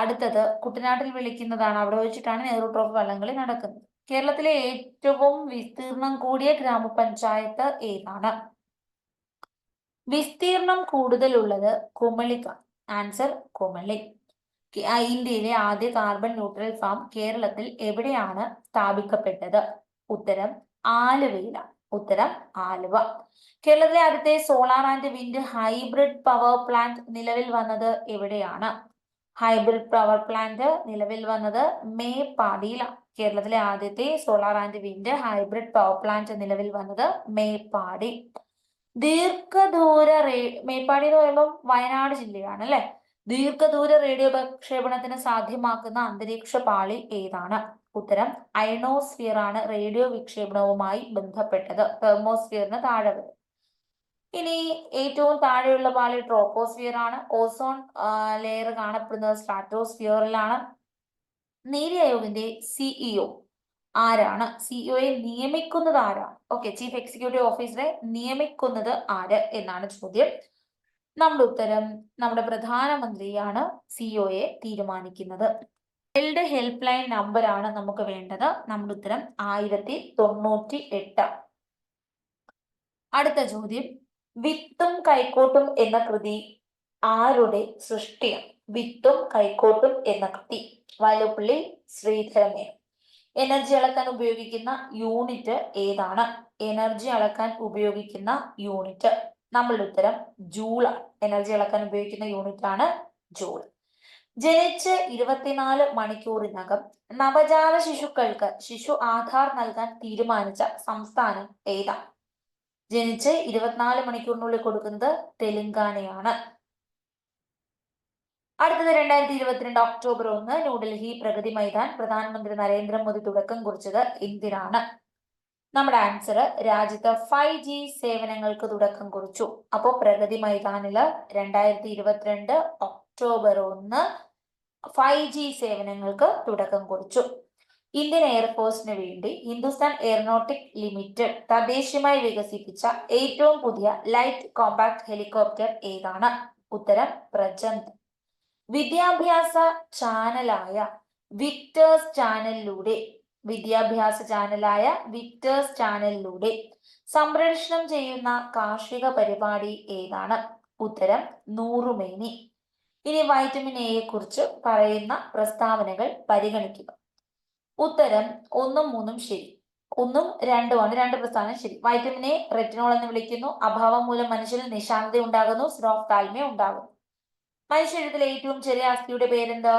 അടുത്തത് കുട്ടനാട്ടിൽ വിളിക്കുന്നതാണ്. അവിടെ വെച്ചിട്ടാണ് നെഹ്റു ട്രോഫി വള്ളംകളി നടക്കുന്നത്. കേരളത്തിലെ ഏറ്റവും വിസ്തീർണം കൂടിയ ഗ്രാമപഞ്ചായത്ത് ഏതാണ്? വിസ്തീർണം കൂടുതലുള്ളത് കുമളിക്ക. ആൻസർ കുമളി. ഇന്ത്യയിലെ ആദ്യ കാർബൺ ന്യൂട്രൽ ഫാം കേരളത്തിൽ എവിടെയാണ് സ്ഥാപിക്കപ്പെട്ടത്? ഉത്തരം ആലുവയില. ഉത്തരം ആലുവ. കേരളത്തിലെ ആദ്യത്തെ solar and wind hybrid power plant നിലവിൽ വന്നത് എവിടെയാണ്? ഹൈബ്രിഡ് പവർ പ്ലാന്റ് നിലവിൽ വന്നത് മേപ്പാടിയിലാണ്. കേരളത്തിലെ ആദ്യത്തെ solar and wind hybrid power plant നിലവിൽ വന്നത് മേപ്പാടി. ദീർഘദൂര റേ മേപ്പാടി എന്ന് പറയുമ്പോൾ വയനാട് ജില്ലയാണ് അല്ലെ? ദീർഘദൂര റേഡിയോ പ്രക്ഷേപണത്തിന് സാധ്യമാക്കുന്ന അന്തരീക്ഷ പാളി ഏതാണ്? ഉത്തരം അയണോസ്ഫിയർ ആണ് റേഡിയോ വിക്ഷേപണവുമായി ബന്ധപ്പെട്ടത്. തെർമോസ്ഫിയറിന് താഴെ വരും. ഇനി ഏറ്റവും താഴെയുള്ള പാളി ട്രോപ്പോസ്ഫിയർ ആണ്. ഓസോൺ ലെയർ കാണപ്പെടുന്നത് സ്ട്രാറ്റോസ്ഫിയറിലാണ് നീതി ആയോഗിന്റെ സിഇഒ ആരാണ്? സിഇഒയെ നിയമിക്കുന്നത് ആരാണ് ഓക്കെ ചീഫ് എക്സിക്യൂട്ടീവ് ഓഫീസറെ നിയമിക്കുന്നത് ആര് എന്നാണ് ചോദ്യം. നമ്മുടെ ഉത്തരം നമ്മുടെ പ്രധാനമന്ത്രിയാണ് സിഇഒയെ തീരുമാനിക്കുന്നത്. വേൾഡ് ഹെൽപ്പ് ലൈൻ നമ്പർ ആണ് നമുക്ക് വേണ്ടത്. നമ്മുടെ ഉത്തരം ആയിരത്തി തൊണ്ണൂറ്റി എട്ട് അടുത്ത ചോദ്യം. വിത്തും കൈക്കോട്ടും എന്ന കൃതി ആരുടെ സൃഷ്ടിയാണ്? വിത്തും കൈക്കോട്ടും എന്ന കൃതി. വയലുപ്പള്ളി ശ്രീധരമേ എനർജി അളക്കാൻ ഉപയോഗിക്കുന്ന യൂണിറ്റ് ഏതാണ്? എനർജി അളക്കാൻ ഉപയോഗിക്കുന്ന യൂണിറ്റ് നമ്മളുടെ ഉത്തരം ജൂൾ എനർജി അളക്കാൻ ഉപയോഗിക്കുന്ന യൂണിറ്റ് ആണ് ജൂൾ. ജനിച്ച് ഇരുപത്തിനാല് മണിക്കൂറിനകം നവജാത ശിശുക്കൾക്ക് ശിശു ആധാർ നൽകാൻ തീരുമാനിച്ച സംസ്ഥാനം ഏതാണ്? ജനിച്ച് ഇരുപത്തിനാല് മണിക്കൂറിനുള്ളിൽ കൊടുക്കുന്നത് തെലുങ്കാനയാണ്. അടുത്തത് രണ്ടായിരത്തി ഇരുപത്തിരണ്ട് ഒക്ടോബർ ഒന്ന് ന്യൂഡൽഹി പ്രഗതി മൈതാൻ പ്രധാനമന്ത്രി നരേന്ദ്രമോദി തുടക്കം കുറിച്ചത് എന്തിനാണ് നമ്മുടെ ആൻസർ രാജ്യത്ത് ഫൈവ് ജി സേവനങ്ങൾക്ക് തുടക്കം കുറിച്ചു. അപ്പോൾ പ്രഗതി മൈതാനിൽ രണ്ടായിരത്തി ഇരുപത്തിരണ്ട് ഒക്ടോബർ ഒന്ന് ഫൈവ് ജി സേവനങ്ങൾക്ക് തുടക്കം കുറിച്ചു. ഇന്ത്യൻ എയർഫോഴ്സിന് വേണ്ടി ഹിന്ദുസ്ഥാൻ എയറോനോട്ടിക് ലിമിറ്റഡ് തദ്ദേശീയമായി വികസിപ്പിച്ച ഏറ്റവും പുതിയ ലൈറ്റ് കോമ്പാക്ട് ഹെലികോപ്റ്റർ ഏതാണ്? ഉത്തരം പ്രജന്ത്. വിദ്യാഭ്യാസ ചാനലായ വിക്ടേഴ്സ് ചാനലിലൂടെ വിദ്യാഭ്യാസ ചാനലായ വിക്ടേഴ്സ് ചാനലിലൂടെ സംപ്രേഷണം ചെയ്യുന്ന കാർഷിക പരിപാടി ഏതാണ്? ഉത്തരം നൂറുമേനി. ഇനി വൈറ്റമിൻ എയെ കുറിച്ച് പറയുന്ന പ്രസ്താവനകൾ പരിഗണിക്കുക. ഉത്തരം ഒന്നും മൂന്നും ശരി. ഒന്നും രണ്ടുമാണ് രണ്ട് പ്രസ്ഥാനം ശരി. വൈറ്റമിൻ എ റെറ്റിനോൾ എന്ന് വിളിക്കുന്നു. അഭാവം മൂലം മനുഷ്യരിൽ നിശാന്തത ഉണ്ടാകുന്നു സ്രോഫ് താഴ്മ ഉണ്ടാകുന്നു. മനുഷ്യരിൽ ഏറ്റവും ചെറിയ അസ്ഥിയുടെ പേരെന്താ?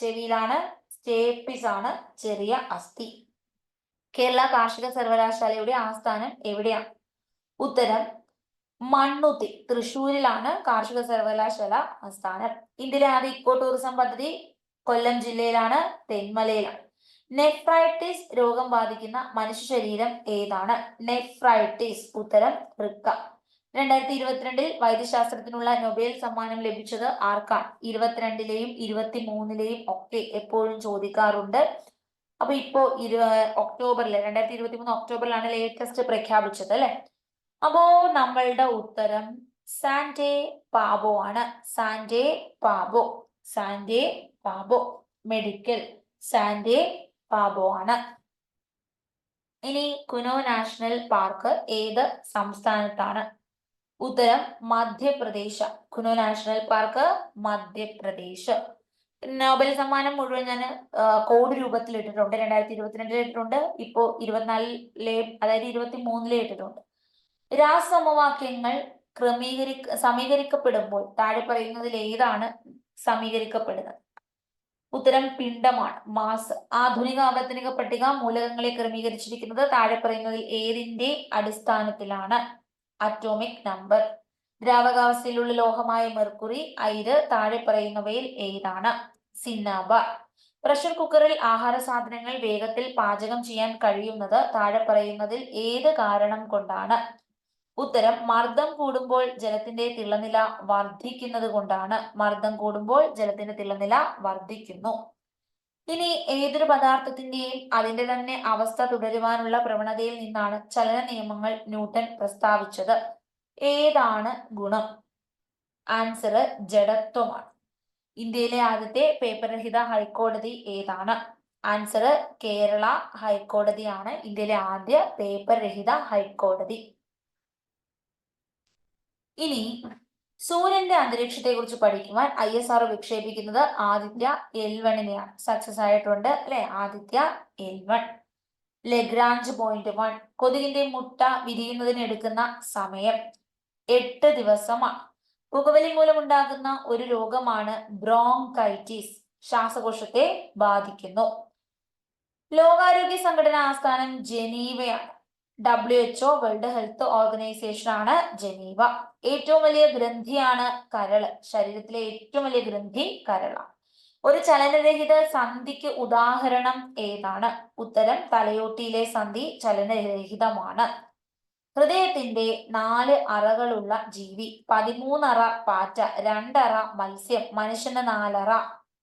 ചെവിയിലാണ്. സ്റ്റേപ്പിസ് ആണ് ചെറിയ അസ്ഥി. കേരള കാർഷിക സർവകലാശാലയുടെ ആസ്ഥാനം എവിടെയാണ് ഉത്തരം മണ്ണുത്തി തൃശൂരിലാണ് കാർഷിക സർവകലാശാല ആസ്ഥാനം. ഇന്ത്യയിലെ ആദ്യ ഇക്കോ ടൂറിസം പദ്ധതി കൊല്ലം ജില്ലയിലാണ് തെന്മലയിലാണ്. നെഫ്രൈറ്റിസ് രോഗം ബാധിക്കുന്ന മനുഷ്യ ശരീരം ഏതാണ്? നെഫ്രൈറ്റിസ് ഉത്തരം വൃക്ക. രണ്ടായിരത്തി ഇരുപത്തിരണ്ടിൽ വൈദ്യശാസ്ത്രത്തിനുള്ള നൊബേൽ സമ്മാനം ലഭിച്ചത് ആർക്കാണ്? ഇരുപത്തിരണ്ടിലെയും ഇരുപത്തി മൂന്നിലെയും ഒക്കെ എപ്പോഴും ചോദിക്കാറുണ്ട്. അപ്പൊ ഇപ്പോ ഇരു ഒക്ടോബറിൽ രണ്ടായിരത്തി ഇരുപത്തി മൂന്ന് ഒക്ടോബറിലാണ് ലേറ്റസ്റ്റ് പ്രഖ്യാപിച്ചത് അല്ലെ? അപ്പോ നമ്മളുടെ ഉത്തരം സാൻഡേ പാബോ ആണ്. Svante Paabo Svante Paabo medical Svante Paabo ആണ്. ഇനി കുനോ നാഷണൽ പാർക്ക് ഏത് സംസ്ഥാനത്താണ്? ഉത്തരം Madhya Pradesh Kuno national park Madhya Pradesh. Nobel സമ്മാനം മുഴുവൻ ഞാൻ കോഡ് രൂപത്തിൽ ഇട്ടിട്ടുണ്ട്. രണ്ടായിരത്തി ഇരുപത്തിരണ്ടിൽ ഇട്ടിട്ടുണ്ട്. ഇപ്പോ ഇരുപത്തിനാലിലെ അതായത് ഇരുപത്തി മൂന്നിലെ ഇട്ടിട്ടുണ്ട്. രാസമവാക്യങ്ങൾ ക്രമീകരി സമീകരിക്കപ്പെടുമ്പോൾ താഴെ പറയുന്നതിൽ ഏതാണ് സമീകരിക്കപ്പെടുന്നത്? ഉത്തരം പിണ്ഡമാണ്. മാസ്. ആധുനിക ആവർത്തനിക പട്ടിക മൂലകങ്ങളെ ക്രമീകരിച്ചിരിക്കുന്നത് താഴെ പറയുന്നതിൽ ഏതിന്റെ അടിസ്ഥാനത്തിലാണ്? അറ്റോമിക് നമ്പർ ദ്രാവകാവസ്ഥയിലുള്ള ലോഹമായ മെർക്കുറി ഐര് താഴെ പറയുന്നവയിൽ ഏതാണ്? സിന്നാബ. പ്രഷർ കുക്കറിൽ ആഹാര സാധനങ്ങൾ വേഗത്തിൽ പാചകം ചെയ്യാൻ കഴിയുന്നത് താഴെ പറയുന്നതിൽ ഏത് കാരണം കൊണ്ടാണ്? ഉത്തരം മർദ്ദം കൂടുമ്പോൾ ജലത്തിന്റെ തിളനില വർദ്ധിക്കുന്നത് കൊണ്ടാണ് മർദ്ദം കൂടുമ്പോൾ ജലത്തിന്റെ തിളനില വർദ്ധിക്കുന്നു. ഇനി ഏതൊരു പദാർത്ഥത്തിന്റെയും അതിന്റെ തന്നെ അവസ്ഥ തുടരുവാനുള്ള പ്രവണതയിൽ നിന്നാണ് ചലന നിയമങ്ങൾ ന്യൂട്ടൺ പ്രസ്താവിച്ചത്. ഏതാണ് ഗുണം? ആൻസർ ജഡത്വമാണ്. ഇന്ത്യയിലെ ആദ്യത്തെ പേപ്പർ രഹിത ഹൈക്കോടതി ഏതാണ്? ആൻസർ കേരള ഹൈക്കോടതിയാണ്. ഇന്ത്യയിലെ ആദ്യ പേപ്പർ രഹിത ഹൈക്കോടതി. ഇനി സൂര്യന്റെ അന്തരീക്ഷത്തെ കുറിച്ച് പഠിക്കുവാൻ ഐ എസ് ആർ വിക്ഷേപിക്കുന്നത് ആദിത്യ എൽ സക്സസ് ആയിട്ടുണ്ട് അല്ലെ? Aditya L one Lagrange point one കൊതുകിന്റെ മുട്ട വിരിയുന്നതിന് എടുക്കുന്ന സമയം എട്ട് ദിവസമാണ്. പുകവലി മൂലമുണ്ടാകുന്ന ഒരു രോഗമാണ് ബ്രോങ്കൈറ്റിസ് ശ്വാസകോശത്തെ ബാധിക്കുന്നു. ലോകാരോഗ്യ സംഘടന ആസ്ഥാനം ജനീവയാണ്. W H O world health organization ആണ് ജനീവ. ഏറ്റവും വലിയ ഗ്രന്ഥിയാണ് കരൾ ശരീരത്തിലെ ഏറ്റവും വലിയ ഗ്രന്ഥി കരളാണ്. ഒരു ചലനരഹിത സന്ധിക്ക് ഉദാഹരണം ഏതാണ്? ഉത്തരം തലയോട്ടിയിലെ സന്ധി ചലനരഹിതമാണ്. ഹൃദയത്തിന്റെ നാല് അറകളുള്ള ജീവി പതിമൂന്നറ പാറ്റ രണ്ടറ മത്സ്യം മനുഷ്യന് നാലറ.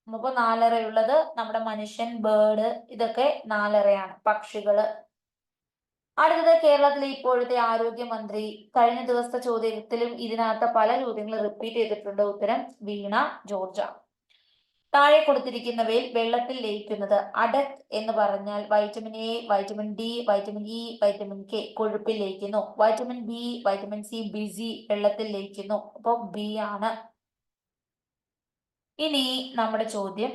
നമുക്ക് നാലറയുള്ളത് നമ്മുടെ മനുഷ്യൻ ബേർഡ് ഇതൊക്കെ നാലറയാണ് പക്ഷികൾ. അടുത്തത് കേരളത്തിലെ ഇപ്പോഴത്തെ ആരോഗ്യമന്ത്രി കഴിഞ്ഞ ദിവസത്തെ ചോദ്യത്തിലും ഇതിനകത്ത് പല ചോദ്യങ്ങൾ റിപ്പീറ്റ് ചെയ്തിട്ടുണ്ട്. ഉത്തരം വീണ ജോർജ താഴെ കൊടുത്തിരിക്കുന്നവയിൽ വെള്ളത്തിൽ ലയിക്കുന്നത് അഡക് എന്ന് പറഞ്ഞാൽ vitamin A vitamin D vitamin E vitamin K കൊഴുപ്പിൽ ലയിക്കുന്നു. Vitamin B vitamin C B C വെള്ളത്തിൽ ലയിക്കുന്നു. അപ്പോൾ ബി ആണ്. ഇനി നമ്മുടെ ചോദ്യം.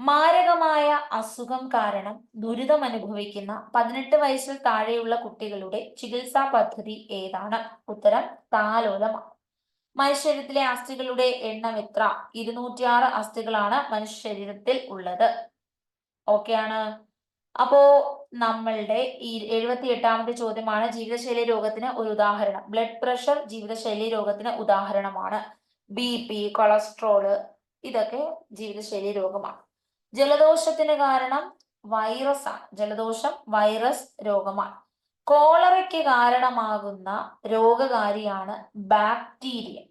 മാരകമായ അസുഖം കാരണം ദുരിതം അനുഭവിക്കുന്ന പതിനെട്ട് വയസ്സിൽ താഴെയുള്ള കുട്ടികളുടെ ചികിത്സാ പദ്ധതി ഏതാണ്? ഉത്തരം താലോലമാണ് മനുഷ്യരീരത്തിലെ അസ്ഥികളുടെ എണ്ണം എത്ര? ഇരുന്നൂറ്റിയാറ് അസ്ഥികളാണ് മനുഷ്യ ശരീരത്തിൽ ഉള്ളത് ഓക്കെയാണ് അപ്പോ നമ്മളുടെ ഈ എഴുപത്തി എട്ടാമത്തെ ചോദ്യമാണ് ജീവിതശൈലി രോഗത്തിന് ഒരു ഉദാഹരണം. ബ്ലഡ് പ്രഷർ ജീവിതശൈലി രോഗത്തിന് ഉദാഹരണമാണ്. ബി പി കൊളസ്ട്രോൾ ഇതൊക്കെ ജീവിതശൈലി രോഗമാണ്. ജലദോഷത്തിന് കാരണം വൈറസ് ആണ്. ജലദോഷം വൈറസ് രോഗമാണ്. കോളറയ്ക്ക് കാരണമാകുന്ന രോഗകാരിയാണ് ബാക്ടീരിയ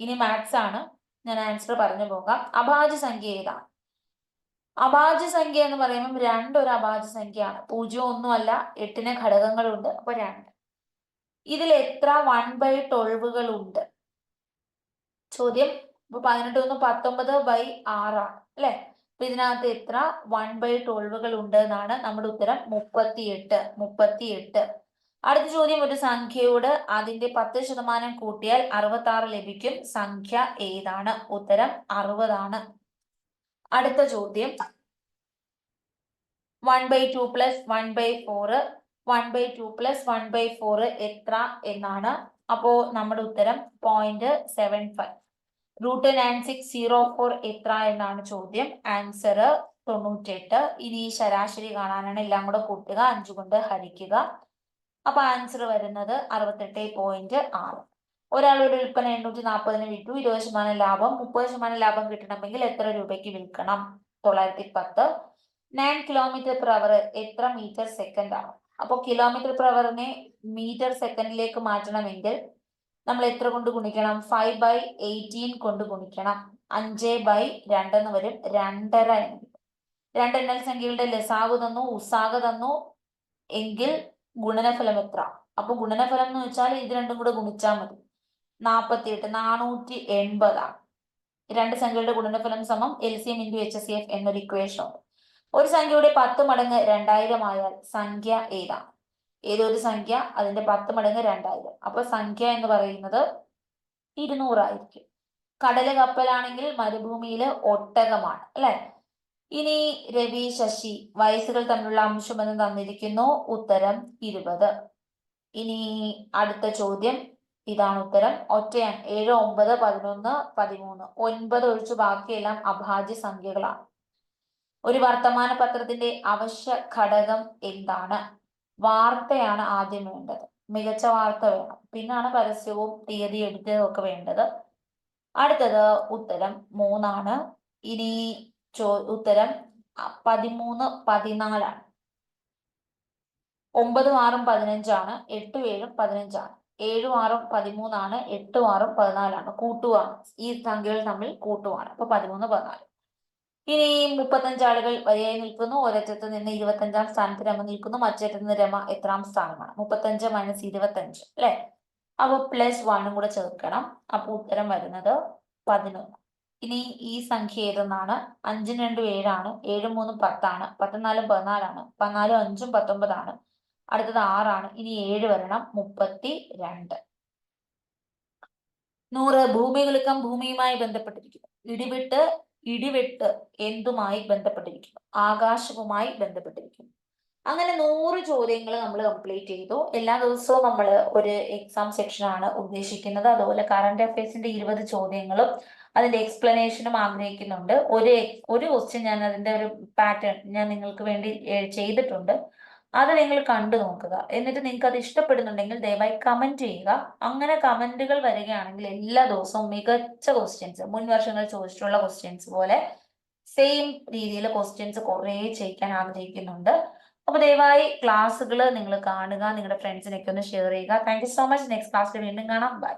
ഇനി മാത്സ് ആണ്. ഞാൻ ആൻസർ പറഞ്ഞു പോകാം. അഭാജ്യ സംഖ്യ ഏതാണ്? അഭാജ്യ സംഖ്യ എന്ന് പറയുമ്പോൾ രണ്ടൊരു അഭാജ്യ സംഖ്യയാണ്. പൂജ്യം ഒന്നും അല്ല എട്ടിന് ഘടകങ്ങളുണ്ട്. അപ്പൊ രണ്ട്. ഇതിൽ എത്ര? വൺ ബൈ ട്വൽവുകൾ ഉണ്ട്. ചോദ്യം. ഇപ്പൊ പതിനെട്ട് ഒന്ന് പത്തൊമ്പത് ബൈ ആറാണ് അല്ലെ? അപ്പൊ ഇതിനകത്ത് എത്ര? വൺ ബൈ ട്വൽവുകൾ ഉണ്ട് എന്നാണ് നമ്മുടെ ഉത്തരം. മുപ്പത്തിയെട്ട്. മുപ്പത്തിയെട്ട്. അടുത്ത ചോദ്യം ഒരു സംഖ്യയോട് അതിന്റെ പത്ത് ശതമാനം കൂട്ടിയാൽ അറുപത്തി ആറ് ലഭിക്കും. സംഖ്യ ഏതാണ്? ഉത്തരം അറുപതാണ്. അടുത്ത ചോദ്യം. One by two plus one by four one by two plus one by four എത്ര എന്നാണ്? അപ്പോ നമ്മുടെ ഉത്തരം point seven five root nine six zero four എത്ര എന്നാണ് ചോദ്യം. ആൻസർ തൊണ്ണൂറ്റെട്ട്. ഇനി ശരാശരി കാണാനാണ് എല്ലാം കൂടെ കൂട്ടുക. അഞ്ചു കൊണ്ട് ഹരിക്കുക. അപ്പൊ ആൻസർ വരുന്നത് അറുപത്തെട്ട് പോയിന്റ് ആറ്. ഒരാളുടെ വിൽപ്പന എണ്ണൂറ്റി നാൽപ്പതിന് വിറ്റു ഇരുപത് ശതമാനം ലാഭം. മുപ്പത് ശതമാനം ലാഭം കിട്ടണമെങ്കിൽ എത്ര രൂപയ്ക്ക് വിൽക്കണം? തൊള്ളായിരത്തി പത്ത്. നയൻ കിലോമീറ്റർ പെർ അവർ എത്ര മീറ്റർ സെക്കൻഡ് ആണ്? അപ്പോൾ കിലോമീറ്റർ പെർ അവറിനെ മീറ്റർ സെക്കൻഡിലേക്ക് മാറ്റണമെങ്കിൽ നമ്മൾ എത്ര കൊണ്ട് ഗുണിക്കണം? ഫൈവ് ബൈ എയ്റ്റീൻ കൊണ്ട് ഗുണിക്കണം. അഞ്ച് ബൈ രണ്ടെന്ന് വരും. രണ്ടര എന്ന് കിട്ടും രണ്ട് എണ്ണൽ സംഖ്യകളുടെ ലസാവ് തന്നു ഉസാഗ തന്നു എങ്കിൽ ഗുണനഫലം എത്ര? അപ്പൊ ഗുണനഫലം എന്ന് വെച്ചാൽ ഇത് രണ്ടും കൂടെ ഗുണിച്ചാൽ മതി. നാൽപ്പത്തി എട്ട് നാനൂറ്റി എൺപതാണ്. രണ്ട് സംഖ്യകളുടെ ഗുണനഫലം സമം L C M into H S C F എന്നൊരു ഇക്വേഷൻ ഉണ്ട്. ഒരു സംഖ്യയുടെ പത്ത് മടങ്ങ് രണ്ടായിരം ആയാൽ സംഖ്യ ഏതാണ്? ഏതൊരു സംഖ്യ? അതിന്റെ പത്ത് മടങ്ങ് രണ്ടായിരം. അപ്പൊ സംഖ്യ എന്ന് പറയുന്നത് ഇരുന്നൂറായിരിക്കും. കടൽ കപ്പലാണെങ്കിൽ മരുഭൂമിയിൽ ഒട്ടകമാണ് അല്ലെ? ഇനി രവി ശശി വയസ്സുകൾ തമ്മിലുള്ള അംശം എന്ന് തന്നിരിക്കുന്നു ഉത്തരം ഇരുപത്. ഇനി അടുത്ത ചോദ്യം ഇതാണ് ഉത്തരം. ഒറ്റയാണ്. ഏഴ് ഒമ്പത് പതിനൊന്ന് പതിമൂന്ന്. ഒൻപത് ഒഴിച്ചു ബാക്കിയെല്ലാം അഭാജ്യ സംഖ്യകളാണ്. ഒരു വർത്തമാന പത്രത്തിന്റെ അവശ്യ ഘടകം എന്താണ്? വാർത്തയാണ് ആദ്യം വേണ്ടത്. മികച്ച വാർത്ത വേണം. പിന്നാണ് പരസ്യവും തീയതി എടുത്തതും ഒക്കെ വേണ്ടത്. അടുത്തത് ഉത്തരം മൂന്നാണ്. ഇനി ചോ ഉത്തരം പതിമൂന്ന് പതിനാലാണ്. ഒമ്പതും ആറും പതിനഞ്ചാണ്. എട്ടും ഏഴും പതിനഞ്ചാണ്. ഏഴും ആറും പതിമൂന്നാണ്. എട്ടും ആറും പതിനാലാണ്. കൂട്ടുവാണ്. ഈ സംഖ്യകൾ തമ്മിൽ കൂട്ടുവാണ്. അപ്പൊ പതിമൂന്ന് പതിനാല്. ഇനി മുപ്പത്തഞ്ച് ആളുകൾ വരിയായി നിൽക്കുന്നു. ഒരറ്റത്ത് നിന്ന് ഇരുപത്തഞ്ചാം സ്ഥാനത്ത് രമ നിൽക്കുന്നു. മറ്റേറ്റത്ത് നിന്ന് രമ എത്രാം സ്ഥാനമാണ്. മുപ്പത്തഞ്ച് മൈനസ് ഇരുപത്തഞ്ച് അല്ലെ? അപ്പൊ പ്ലസ് വണ്ണും കൂടെ ചേർക്കണം. അപ്പൊ ഉത്തരം വരുന്നത് പതിനൊന്ന്. ഇനി ഈ സംഖ്യ ഏതെന്നാണ്? അഞ്ചും രണ്ടും ഏഴാണ്. ഏഴും മൂന്നും പത്താണ്. പത്തിനാലും പതിനാലാണ്. പതിനാലും അഞ്ചും പത്തൊമ്പതാണ്. അടുത്തത് ആറാണ്. ഇനി ഏഴ് വരണം. മുപ്പത്തി രണ്ട് നൂറ്. ഭൂമികുലുക്കം ഭൂമിയുമായി ബന്ധപ്പെട്ടിരിക്കുന്നു. ഇടിവിട്ട് ഇടിവെട്ട് എന്തുമായി ബന്ധപ്പെട്ടിരിക്കുന്നു? ആകാശവുമായി ബന്ധപ്പെട്ടിരിക്കുന്നു. അങ്ങനെ നൂറ് ചോദ്യങ്ങൾ നമ്മൾ കംപ്ലീറ്റ് ചെയ്തു. എല്ലാ ദിവസവും നമ്മൾ ഒരു എക്സാം സെക്ഷൻ ആണ് ഉദ്ദേശിക്കുന്നത്. അതുപോലെ കറണ്ട് അഫയേഴ്സിന്റെ ഇരുപത് ചോദ്യങ്ങളും അതിന്റെ എക്സ്പ്ലനേഷനും ആഗ്രഹിക്കുന്നുണ്ട്. ഒരു ഒരു ക്വസ്റ്റ്യൻ ഞാൻ അതിന്റെ ഒരു പാറ്റേൺ ഞാൻ നിങ്ങൾക്ക് വേണ്ടി ചെയ്തിട്ടുണ്ട്. അത് നിങ്ങൾ കണ്ടു നോക്കുക. എന്നിട്ട് നിങ്ങൾക്ക് അത് ഇഷ്ടപ്പെടുന്നുണ്ടെങ്കിൽ ദയവായി കമന്റ് ചെയ്യുക. അങ്ങനെ കമന്റുകൾ വരികയാണെങ്കിൽ എല്ലാ ദിവസവും മികച്ച ക്വസ്റ്റ്യൻസ് മുൻ വർഷങ്ങളിൽ ചോദിച്ചിട്ടുള്ള ക്വസ്റ്റ്യൻസ് പോലെ സെയിം രീതിയിൽ ക്വസ്റ്റ്യൻസ് കുറേ ചെയ്യിക്കാൻ ആഗ്രഹിക്കുന്നുണ്ട്. അപ്പൊ ദയവായി ക്ലാസ്സുകൾ നിങ്ങൾ കാണുക നിങ്ങളുടെ ഫ്രണ്ട്സിനൊക്കെ ഒന്ന് ഷെയർ ചെയ്യുക. താങ്ക് സോ മച്ച് നെക്സ്റ്റ് ക്ലാസ്സിൽ വീണ്ടും കാണാം. ബൈ